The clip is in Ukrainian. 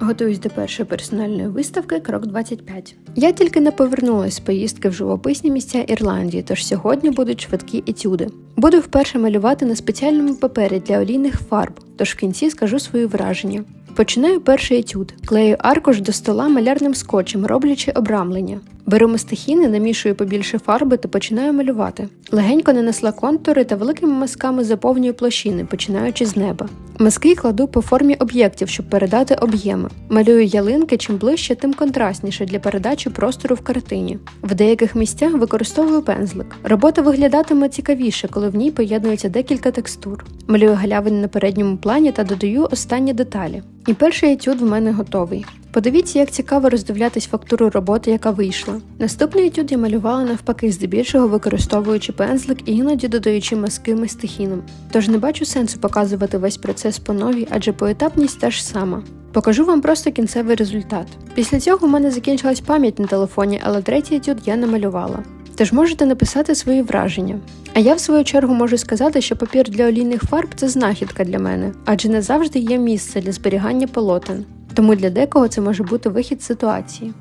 Готуюсь до першої персональної виставки Крок 25. Я тільки не повернулася з поїздки в живописні місця Ірландії, тож сьогодні будуть швидкі етюди. Буду вперше малювати на спеціальному папері для олійних фарб, тож в кінці скажу свої враження. Починаю перший етюд. Клею аркуш до стола малярним скотчем, роблячи обрамлення. Беру мастихіни, намішую побільше фарби та починаю малювати. Легенько нанесла контури та великими мазками заповнюю площини, починаючи з неба. Мазки кладу по формі об'єктів, щоб передати об'єми. Малюю ялинки чим ближче, тим контрастніше для передачі простору в картині. В деяких місцях використовую пензлик. Робота виглядатиме цікавіше, коли в ній поєднується декілька текстур. Малюю галявини на передньому плані та додаю останні деталі. І перший етюд в мене готовий. Подивіться, як цікаво роздивлятись фактуру роботи, яка вийшла. Наступний етюд я малювала навпаки, здебільшого використовуючи пензлик і іноді додаючи маски мастихіном. Тож не бачу сенсу показувати весь процес по новій, адже поетапність та ж сама. Покажу вам просто кінцевий результат. Після цього у мене закінчилась пам'ять на телефоні, але третій етюд я намалювала. Тож можете написати свої враження. А я в свою чергу можу сказати, що папір для олійних фарб це знахідка для мене, адже не завжди є місце для зберігання полотен. Тому для декого це може бути вихід з ситуації.